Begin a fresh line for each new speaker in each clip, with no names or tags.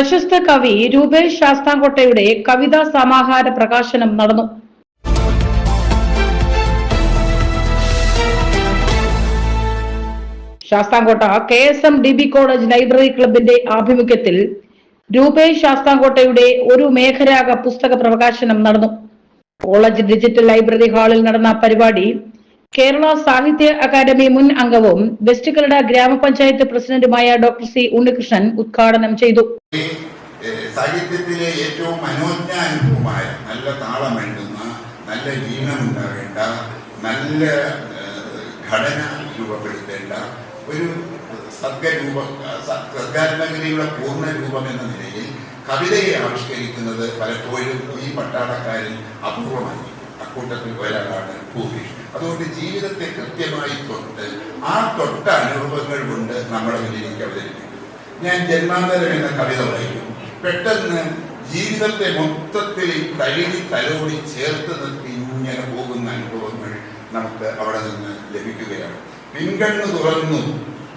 പ്രശസ്ത കവി രൂപേഷ് ശാസ്താംകോട്ടയുടെ കവിതാ സമാഹാര പ്രകാശനം നടന്നു. Sasthamkotta K S M D B college library ക്ലബിന്റെ ആഭിമുഖ്യത്തിൽ രൂപേഷ് ശാസ്താംകോട്ടയുടെ ഒരു മേഘരാഗ പുസ്തക പ്രകാശനം നടന്നു. കോളേജ് ഡിജിറ്റൽ ലൈബ്രറി ഹാളിൽ നടന്ന പരിപാടി കേരള സാഹിത്യ അക്കാദമി മുൻ അംഗവും വെസ്റ്റ് കല്ലട ഗ്രാമപഞ്ചായത്ത് പ്രസിഡന്റുമായ ഡോക്ടർ സി ഉണ്ണികൃഷ്ണൻ ഉദ്ഘാടനം ചെയ്തു.
സാഹിത്യത്തിലെ ഏറ്റവും മനോജ്ഞാനുഭവമായ നല്ല താളം വേണ്ടുന്ന നല്ല ഈണമുണ്ടാകേണ്ട നല്ല ഘടന രൂപപ്പെടുത്തേണ്ട ഒരു സർഗരൂപ സ- സർഗാത്മകതയുടെ പൂർണ രൂപം എന്ന നിലയിൽ കവിതയെ ആവിഷ്കരിക്കുന്നത് പലപ്പോഴും ഈ പട്ടാളക്കാരിൽ അപൂർവമായി. അക്കൂട്ടത്തിൽ ഒരാളാണ് ഭൂപേഷ്. അതുകൊണ്ട് ജീവിതത്തെ കൃത്യമായി തൊട്ട് ആ തൊട്ട അനുഭവങ്ങൾ കൊണ്ട് നമ്മുടെ മുന്നിലേക്ക് അവതരിപ്പിക്കും. ഞാൻ ജന്മാന്തരം എന്ന കവിത വായിക്കും. പെട്ടെന്ന് ജീവിതത്തെ മൊത്തത്തിൽ കഴുകി തലോടി ചേർത്ത് നിർത്തി ഇങ്ങനെ പോകുന്ന അനുഭവങ്ങൾ നമുക്ക് അവിടെ നിന്ന് ലഭിക്കുകയാണ്. പിൻകണ്ണു തുറന്നു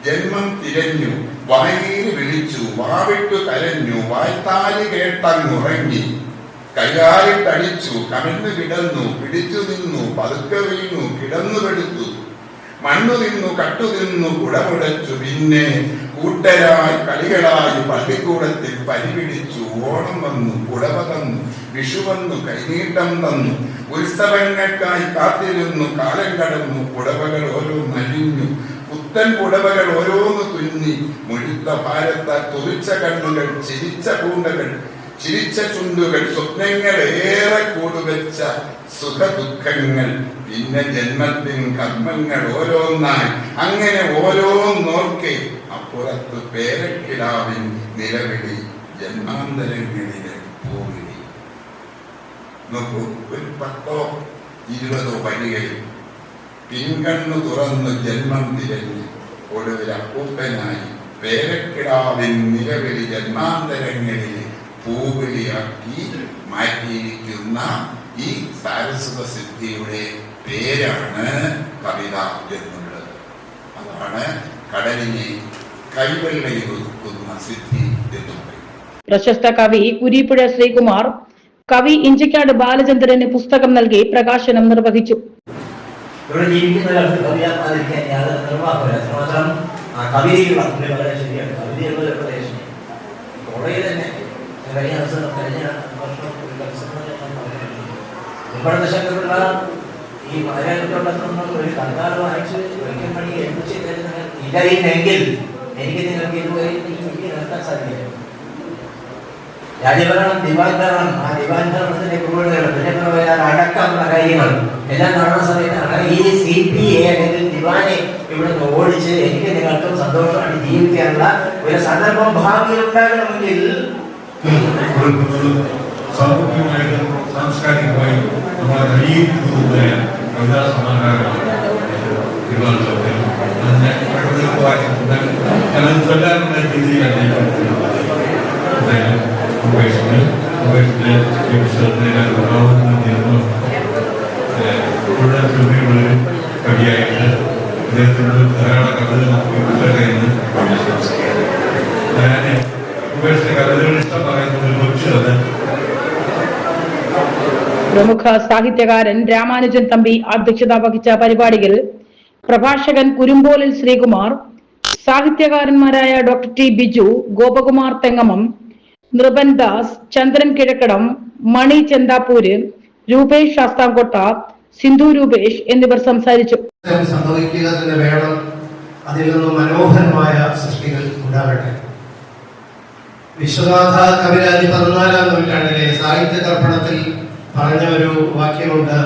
ജന്മം തിരഞ്ഞു വായിൽ വിളിച്ചു വാവിട്ടു കരഞ്ഞു വായ്ത്താലി കേട്ടങ്ങുറങ്ങി കൈകാലിട്ടടിച്ചു കമിഴ്ന്നു കിടന്നു പിടിച്ചു നിന്നു പതുക്കെ വീണു കിടന്നു പെടുത്തു മണ്ണു നിന്നു കട്ടു നിന്നു കുടമുടച്ചു പിന്നെ കൂട്ടരായി കളികളായി പള്ളിക്കൂടത്തിൽ പരിപിടിച്ചു ഓണം വന്നു കുടവ തന്നു വിഷു വന്നു കൈനീട്ടം തന്നു ഉത്സവങ്ങൾക്കായി കാത്തിരുന്നു കാലം കടന്നു കുടവകൾ ഓരോ നലിഞ്ഞു പുത്തൻ കുടവകൾ ഓരോന്ന് തുന്നി മുഴുത്ത ഭാരത്ത തുറിച്ച കണ്ണുകൾ ചിരിച്ച പൂണ്ടകൾ ചിരിച്ച ചുണ്ടുകൾ സ്വപ്നങ്ങൾ ഏറെ കൂടുവെച്ച സുഖ ദുഃഖങ്ങൾ പിന്നെ ജന്മത്തിൻ കർമ്മങ്ങൾ ഓരോന്നായി. അങ്ങനെ ഓരോന്നോർക്കെ അപ്പുറത്ത് പേരക്കിടാവിൻ നിലവിളി ജന്മാന്തരങ്ങളിലെ ഭൂമിടി നോക്കൂ ഒരു പത്തോ ഇരുപതോ വഴികളിൽ പിൻകണ്ണു തുറന്നു ജന്മം തിരഞ്ഞ് ഒടുവിൽ അപ്പൂപ്പനായി പേരക്കിടാവിൻ നിലവിളി ജന്മാന്തരങ്ങളിൽ പൂവിളിയാക്കി മാറ്റിയിരിക്കുന്ന ഈ സാരസ്വത സിദ്ധിയുടെ പേരാണ് കവിത എന്നുള്ളത്. അതാണ് കടലിനെ കൈവെള്ളയിൽ ഒതുക്കുന്ന സിദ്ധി എന്ന് പറയും
പ്രശസ്ത കവി കുരീപ്പുഴ ശ്രീകുമാർ കവി ഇഞ്ചിക്കാട് ബാലചന്ദ്രന് പുസ്തകം നൽകി പ്രകാശനം നിർവഹിച്ചു.
ഇവിടെ ജീവിക്കുന്ന ഒരാൾക്ക് കവിയാക്കാതിരിക്കാൻ യാതൊരു നിർവാഹമില്ല ആ കവിതയുള്ള വളരെ ശരിയാണ്. കവിതയുള്ള പ്രദേശം കോളേജിൽ തന്നെ കഴിഞ്ഞ ദിവസം കഴിഞ്ഞ വർഷം. ഉൾപ്പെടുന്ന ശക്തിയുള്ള ഈ മലയാളത്തോടൊപ്പം ഒരു കർത്താവ് വായിച്ച് ഒരിക്കൽ പണി എഴുതിച്ച് ഇതറിയുന്നെങ്കിൽ എനിക്ക് നിങ്ങൾക്ക് ഇതുവരെ വിധി നിർത്താൻ സാധിക്കില്ല രാജഭരണം ദിവാൻ ഭരണം ആ ദിവാൻ ഭരണത്തിന്റെ കൂടുതലുകൾ അടക്കമുള്ള കാര്യങ്ങൾ എല്ലാം നടന്ന സമയത്താണ് ഈ സി പി എ അല്ലെങ്കിൽ ദിവാനെ ഇവിടുന്ന് ഓടിച്ച് എനിക്ക് നിങ്ങൾക്കും സന്തോഷമായിട്ട് ജീവിക്കാനുള്ള ഒരു സന്ദർഭം ഭാവിയിൽ ഉണ്ടാകണമെങ്കിൽ
കൊടുക്കുന്നത് സാമൂഹികമായിട്ടും സാംസ്കാരികമായും നമ്മളെ കഴിയുന്നതുമായ കവിതാ സമാഹാരമാണ് തിരുവനന്തപുരത്തിൽ അതിനെ ഞാനത് ചൊല്ലാനുള്ള രീതിയിലാണ് എന്തായാലും ഉപേക്ഷിച്ച് ഉപേക്ഷിച്ച് ഈ പുസ്തകത്തിന് ഞാൻ ഉണ്ടാവുന്ന
പ്രമുഖ സാഹിത്യകാരൻ രാമാനുജൻ തമ്പി അധ്യക്ഷത വഹിച്ച പരിപാടിയിൽ പ്രഭാഷകൻ കുരുമ്പോലിൽ ശ്രീകുമാർ സാഹിത്യകാരന്മാരായ ഡോക്ടർ ടി ബിജു ഗോപകുമാർ തെങ്ങമം നൃപൻ ദാസ് ചന്ദ്രൻ കിഴക്കടം മണി ചെന്താപ്പൂര് രൂപേഷ് ശാസ്താംകോട്ട സിന്ധു രൂപേഷ് എന്നിവർ സംസാരിച്ചു.
സംഭവിക്കുക തന്നെ വേണം. അതിൽ നിന്നും മനോഹരമായ വിശ്വനാഥ കവിരാജ് പതിനാലാം നൂറ്റാണ്ടിലെ സാഹിത്യ തർപ്പണത്തിൽ പറഞ്ഞ ഒരു വാക്യമുണ്ട്.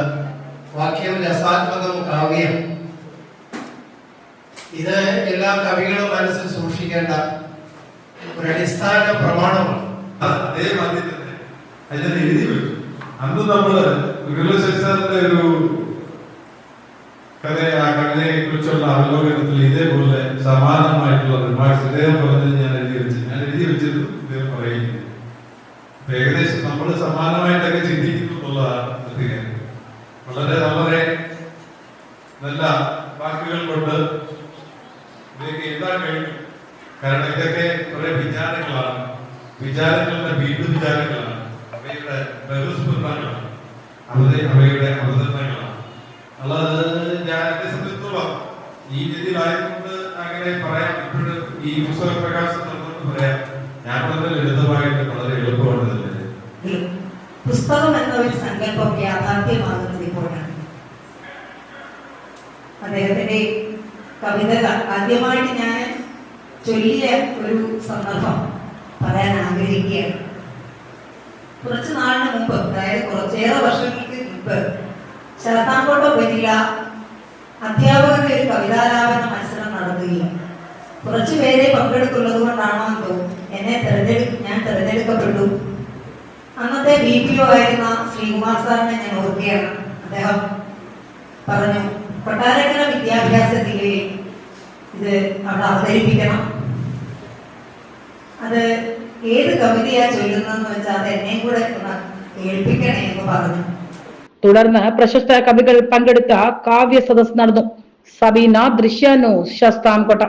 വാക്യം രസാത്മകം കാവ്യം. ഇത് എല്ലാ കവികളും മനസ്സിൽ സൂക്ഷിക്കേണ്ട ഒരു അടിസ്ഥാന പ്രമാണമാണ്.
എഴുതി ഒരു കഥയെ ആ കവിതയെ കുറിച്ചുള്ള അവലോകനത്തിൽ ഇതേപോലെ സമാനമായിട്ടുള്ള പറഞ്ഞത് ഞാൻ എഴുതി വെച്ചു ഞാൻ എഴുതി വെച്ചത് ഇദ്ദേഹം പറയുന്നത് അപ്പൊ ഏകദേശം നമ്മൾ സമാനമായിട്ടൊക്കെ ചിന്തിക്കുന്നുള്ള എന്നുള്ളതാണ് വളരെ വളരെ നല്ല വാക്കുകൾ കൊണ്ട് ഇതൊക്കെ എഴുതാൻ കഴിയും കാരണം ഇതൊക്കെ കുറെ വിചാരങ്ങളാണ്. വിചാരങ്ങളുടെ വീട്ടു വിചാരങ്ങളാണ്. അവയുടെ ബഹുസ്മൃതങ്ങളാണ് അവരെ അവയുടെ അവതരണങ്ങളാണ്. അല്ലാതെ ഞാൻ എന്നെ സംബന്ധിച്ചോളാം ഈ രീതിയിലായതുകൊണ്ട് അങ്ങനെ പറയാം. ഇപ്പോഴും ഈ പുസ്തക പ്രകാശനം പറയാം. ഞാൻ വളരെ ലളിതമായിട്ട് വളരെ എളുപ്പമാണ്.
പുസ്തകം എന്ന ഒരു സങ്കല്പം യാഥാർത്ഥ്യമാകുന്നത് ഇപ്പോഴാണ് അദ്ദേഹത്തിന്റെ കവിതകൾ ആദ്യമായിട്ട് ഞാൻ ചൊല്ലിയ ഒരു സന്ദർഭം പറയാൻ ആഗ്രഹിക്കുകയാണ്. കുറച്ച് നാളിന് മുമ്പ് അതായത് കുറച്ചേറെ വർഷങ്ങൾക്ക് മുമ്പ് ശരത്താംകോട്ട ഉപജില്ല അധ്യാപകരുടെ ഒരു കവിതാലാപന മത്സരം നടത്തുകയും കുറച്ചു പേരെ പങ്കെടുത്തുള്ളത് കൊണ്ടാണോ എന്തോ എന്നെ തെരഞ്ഞെടുക്ക ഞാൻ തെരഞ്ഞെടുക്കപ്പെട്ടു. ബി പി ഒ ആയിരുന്ന ശ്രീകുമാർ സാറിനെ ഞാൻ ഓർക്കുകയാണ്. അദ്ദേഹം പറഞ്ഞു കൊട്ടാരക്കര വിദ്യാഭ്യാസത്തിലെ ഇത് അവിടെ അവതരിപ്പിക്കണം. അത് ഏത് കവിതയാ ചൊല്ലുന്നതെന്ന് വെച്ചാൽ അത് എന്നെയും കൂടെ കേൾപ്പിക്കണേ എന്ന് പറഞ്ഞു.
തുടർന്ന് പ്രശസ്ത കവികൾ പങ്കെടുത്ത കാവ്യ സദസ് നടന്നു. സബീന ദൃശ്യാനു ശസ്താംകോട്ട.